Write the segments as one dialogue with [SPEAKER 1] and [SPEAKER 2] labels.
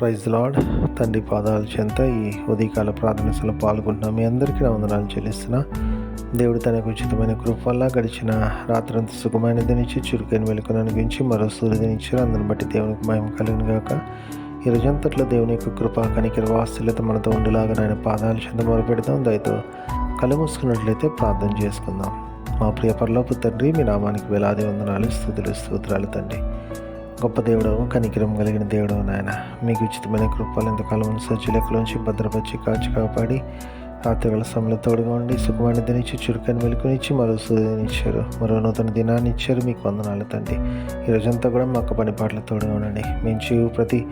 [SPEAKER 1] Praise lord తండ్రి పాదాల చెంత ఈ ఉదయకాల ప్రార్థనలో పాల్గొంటున్నాం. మీ అందరికీ నా వందనాలు చెల్లిస్తున్నా. దేవుడు తనకు ఉచితమైన కృప వల్ల గడిచిన రాత్రంతా సుఖమైన దినిచ్చి చురుకైన వెలుకను అనిపించి మరో సూర్యదినిచ్చారు అందరిని బట్టి దేవునికి మహిమ కలిగిన గాక. ఈ రోజంతట్లో దేవుని యొక్క కృప కనికిర వాస్తులత మనతో ఉండేలాగా ఆయన పాదాల చెంత మొరపెడతాం దయతో కళ్ళు మూసుకున్నట్లయితే ప్రార్థన చేసుకుందాం. మా ప్రియ పరలోపు తండ్రి మీ నామానికి వేలాది వందనాలు స్థుతులు స్తోత్రాలు తండ్రి. గొప్ప దేవుడవు కనికిరం కలిగిన దేవుడవు నాయన. మీకు ఉచితమైన కృపలు ఎంతకాలం సజ్జలకులోంచి భద్రపరిచి కాచి కాపాడి రాత్రివేళ సమయంలో తోడుగా ఉండి సుఖమైన దినిచ్చి చురుకని మెలుకునిచ్చి మరో సూర్యుని ఇచ్చారు. మరో నూతన దినాన్ని ఇచ్చారు. మీకు వందనాలు తండ్రి. ఈ రోజంతా కూడా మాకు పని పాటలు తోడుగా ఉండండి. మేము చేయు ప్రతి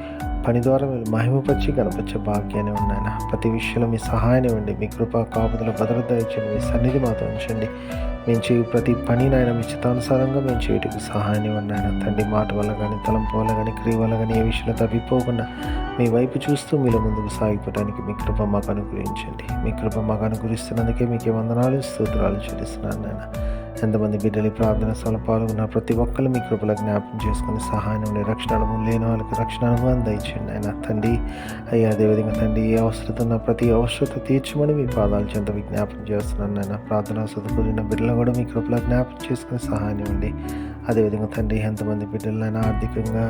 [SPEAKER 1] పని ద్వారా మీరు మహిమపరిచి కనపరిచే భాగ్యాన్ని ఉన్నాయన ప్రతి విషయంలో మీ సహాయాన్ని ఇవ్వండి. మీ కృప కాపుదల భద్రత ఇచ్చండి మీ సన్నిధి మాతో ఉంచండి. మేము చేయు ప్రతి పని నాయన మీ చిత్తానుసారంగా మేము చేయటకు సహాయాన్ని ఉన్నాయన తండ్రి మాట వల్ల కానీ తలంపు వల్ల కానీ క్రియ వల్ల కానీ ఏ విషయంలో తప్పిపోకుండా మీ వైపు చూస్తూ మీలో ముందుకు సాగిపోవడానికి మీ కృప మాకు అనుగ్రహించండి. మీ కృప మాకు అనుగ్రహిస్తున్నందుకే మీకు వందనాలు స్తోత్రాలు చెల్లిస్తున్నాను నాయన. ఎంతమంది బిడ్డలు ప్రార్థన స్థలం పాల్గొన్న ప్రతి ఒక్కరు మీ కృపల జ్ఞాపకం చేసుకుని సహాయం ఉండే రక్షణ అనుభవం లేని వాళ్ళకి రక్షణ అనుభవం దయచేయండి ఆయన తండ్రి. అయ్యా అదేవిధంగా తండ్రి ఏ అవసరత ఉన్న ప్రతి అవసరత తీర్చమని మీ పాదాలు చెంత విజ్ఞాపం చేస్తున్నాను నాయన. ప్రార్థన సదుకున్న బిడ్డలు కూడా మీ కృపల జ్ఞాపకం చేసుకుని సహాయం ఇవ్వండి. అదేవిధంగా తండ్రి ఎంతమంది బిడ్డలైనా ఆర్థికంగా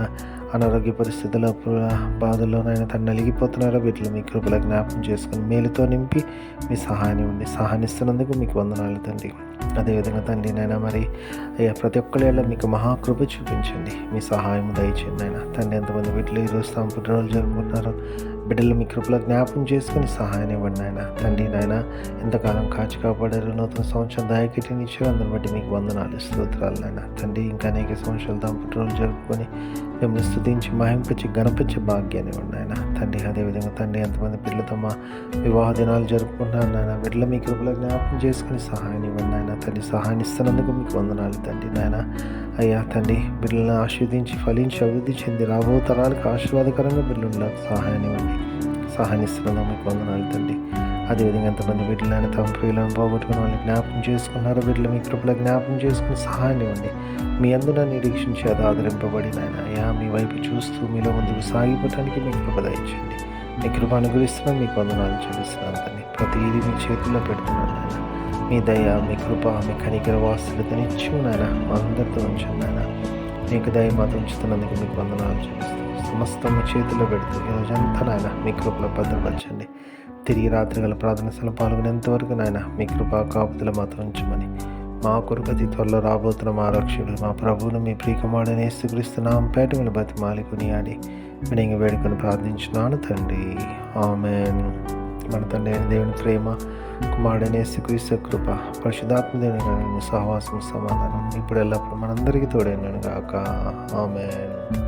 [SPEAKER 1] అనారోగ్య పరిస్థితుల్లో బాధల్లోనైనా తను నలిగిపోతున్నారో బిడ్డలు మీ కృపల జ్ఞాపకం చేసుకుని మేలుతో నింపి మీ సహాయాన్ని ఇవ్వండి సహాయనిస్తున్నందుకు మీకు వందనాలు తండ్రి. అదేవిధంగా తండ్రి నాయన మరి అయ్యా ప్రతి ఒక్కళ్ళ మీకు మహాకృప చూపించండి. మీ సహాయం దయచేయండి నాయన తండ్రి ఎంతమంది బిడ్డలు ఈరోజు తాము పుట్టినరోజు జరుపుకుంటున్నారో బిడ్డలు మీ కృపలో జ్ఞాపం చేసుకుని సహాయం ఇవ్వండి నాయన. తండ్రి నాయన ఎంతకాలం కాచి కాపాడారు నూతన సంవత్సరం దయకిటిని ఇచ్చారు అందరిని బట్టి మీకు వందనాలు స్తోత్రాలు నాయన. తండ్రి ఇంకా అనేక సంవత్సరాలు తాము జరుపుకొని మిమ్మల్ని స్థుతించి మహింపచ్చి గణపించే భాగ్యాన్ని ఇవ్వండి తండ్రి అదేవిధంగా తండ్రి ఎంతమంది పిల్లలతో మా వివాహ దినాలు జరుపుకుంటున్నారు నాయన. బిడ్డల మీ కృపలో జ్ఞాపకం చేసుకుని సహాయం ఇవ్వండి నాయన. తండ్రి సహాయం ఇస్తున్నందుకు మీకు వందనాలు తండ్రి నాయన. అయ్యా తండ్రి బిడ్డలను ఆశీర్వదించి ఫలించి అభివృద్ధి చెంది రాబో తరాలకు ఆశీర్వాదకరంగా బిడ్డలకు సహాయం ఇవ్వండి. సహాయం ఇస్తున్నందుకు మీకు వందనాలు తండ్రి. అదేవిధంగా ఎంతమంది బిడ్డలైన తమ ప్రియులను పోగొట్టుకుని వాళ్ళని జ్ఞాపకం చేసుకున్నారో బిడ్డలు మీ కృపలో జ్ఞాపకం చేసుకుని సహాయం ఇవ్వండి. మీ అందున నిరీక్షించి అది ఆదరింపబడి అయా మీ వైపు చూస్తూ మీలో ముందుకు సాగిపోవటానికి మీ కృప దయచండి మీ కృప అనుగ్రహిస్తున్నాం మీకు వందనాలు చెల్లిస్తున్నాను తండ్రి. ప్రతిదీ మీ చేతుల్లో పెడుతున్నాను నాయన. మీ దయ మీ కృప మీ కనికర వాస్తులతనిచ్చు నాయన మా అందరితో ఉంచండి నాయన. మీకు దయ మాత్రం ఉంచుతున్నందుకు మీకు వందనాలు చెల్లిస్తున్నాను. సమస్తం మీ చేతిలో పెడుతూ ఈరోజంతా నాయన మీ కృపలో భద్రపరచండి. తిరిగి రాత్రి గల ప్రార్థన స్థలం పాల్గొనేంతవరకు నాయన మీ కృపా కాపుదల మాత్రం ఉంచమని మా కొరకు అతి త్వరలో రాబోతున్న మా రక్షకుడు మా ప్రభువును మీ ప్రియకుమారుడిని యేసుక్రీస్తున్నాం పేట మీద బతిమాలి కొనియాడి. వినంగ వేడుకొని ప్రార్థించున్నాను తండ్రి. ఆమెన్. మన తండ్రి అయిన దేవుని ప్రేమ కుమారుడని యేసుక్రీస్తు కృప పరిశుధాత్మ దేవుని సహవాసం సమాధానం ఇప్పుడు ఎల్లప్పుడు మనందరికీ తోడైనను గాక ఆమెన్.